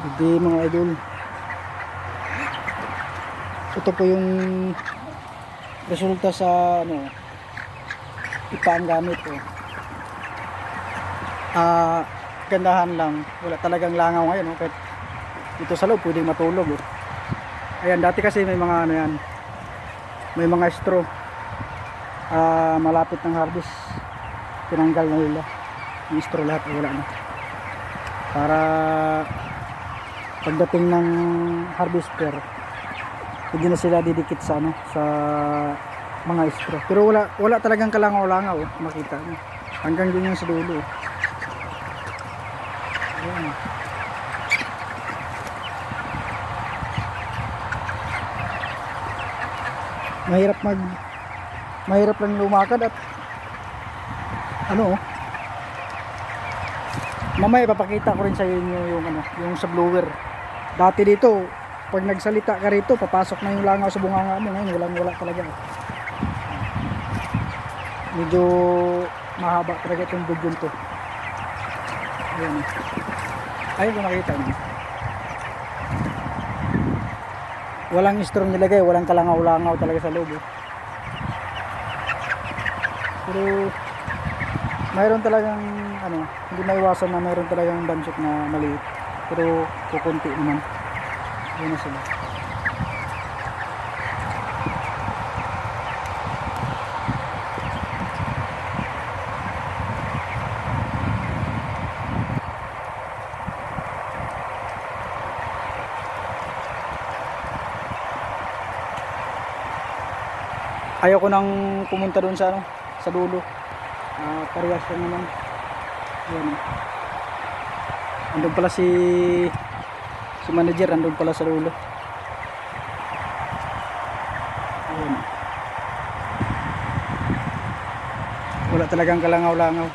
Hindi mga idol. Ito po yung resulta sa ano ipa ang gamit ko. Ah, gandahan lang. Wala talagang langaw ngayon, no? Kahit dito sa loob pwedeng matulog, oh. Ayan, dati kasi may mga ano yan. May mga straw. Ah, malapit ng harvest. Tinanggal na nila. Yung straw lahat, wala na. Para pagdating ng harvester hindi na sila didikit sa ano sa mga straw pero wala wala talagang kalangaw-langaw oh, makita niyo hanggang dun yung sa dulo oh. Ayan. mahirap mag mahirap lang lumakad at ano oh mamaya ipapakita ko rin sa inyo yung ano yung sa blower dati dito pag nagsalita ka rito papasok na yung langaw sa bunganga mo ngayon walang wala talaga. Medyo mahaba talaga itong video to ayun ayun kung makita nyo walang strong nilagay walang kalangaw-langaw talaga sa loob eh. pero mayroon talagang ano, hindi maiwasan na mayroon talagang bansot na maliit. Pero kukunti naman. Yun na sila. Ayaw ko nang pumunta doon sa ano, sa dulo. Ah, parehas lang naman. Yan. Andun pala si si manager, andun pala sa dulo. Ayan. Wala talagang kalangaw-langaw.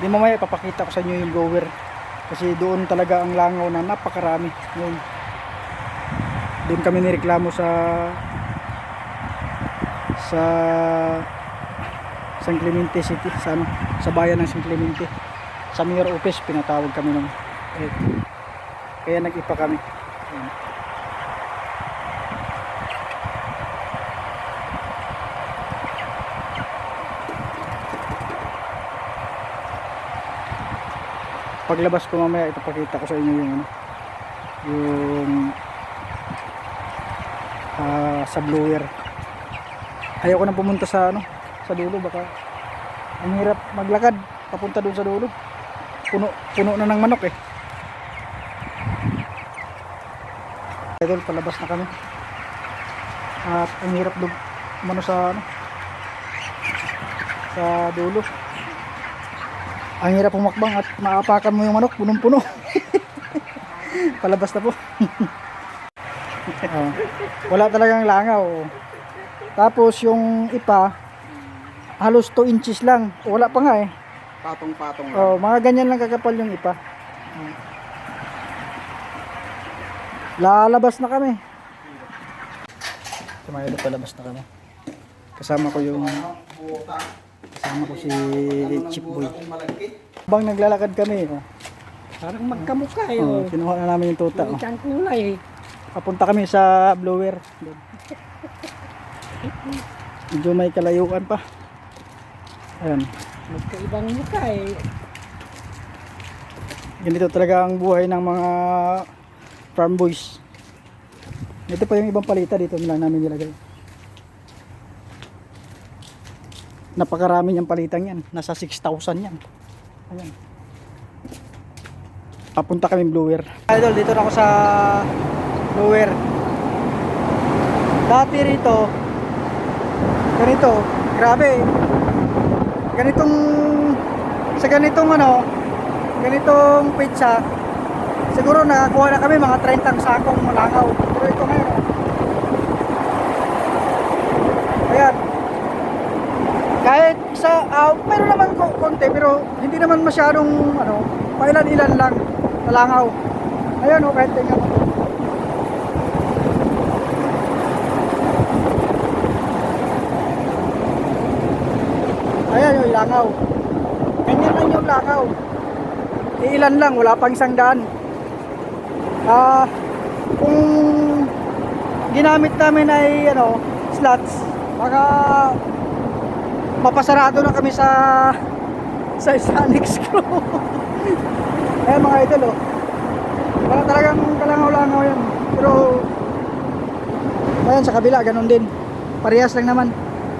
Di mamaya papakita ko sa inyo yung blower. Kasi doon talaga ang langaw na napakarami. Yun. Doon kami nireklamo sa sa San Clemente City sa ano, sa bayan ng San Clemente sa mayor office pinatawag kami ng eh, kaya nag-ipa kami. Ayan. paglabas ko mamaya ipapakita ko sa inyo yung ano yung ah, sa blower. Ayaw ko na pumunta sa ano sa dulo baka ang hirap maglakad papunta doon sa dulo puno puno na ng manok eh. Idol palabas na kami. At ang hirap doon mano sa ano sa dulo. Ang hirap pumakbang at maapakan mo yung manok punong puno palabas na po. Oh, wala talagang langaw. Tapos yung ipa halos 2 inches lang. Wala pa nga eh. Patong-patong lang. Oh, mga ganyan lang kakapal yung ipa. Lalabas na kami. Tumayo na palabas na kami. Kasama ko yung kasama ko si Chip Boy. Bang naglalakad kami, oh. Parang magkamukha eh. Oh, Oh. kinuha na namin yung tuta. Oh. Kulay. Papunta kami sa blower. Medyo may kalayuan pa. Ayan. Magkaibang mukha eh. ganito talaga ang buhay ng mga farm boys. Ito pa yung ibang palita dito lang namin nilagay. Napakarami niyang palitang yan. Nasa 6,000 yan. Ayan. Papunta kami blower idol dito na ako sa blower dati rito ganito grabe ganitong sa ganitong ano ganitong pizza siguro nakakuha na kami mga 30 sakong malangaw. Pero ito ngayon oh. ayan. Kahit sa uh, meron naman ko konti pero hindi naman masyadong ano pailan ilan lang malangaw. Ayan o kahit tingnan mo langaw ganyan lang yung langaw ilan lang wala pang isang daan Ah, kung ginamit namin ay ano, slots, baka mapasarado na kami sa sa Sonic screw. Ayan mga idol oh. Wala talagang kalangaw-langaw yan. Pero ayan sa kabila ganun din. Parehas lang naman.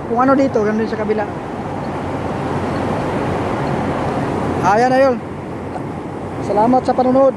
Kung ano dito, ganun din sa kabila. Ayan na yun. Salamat sa panonood.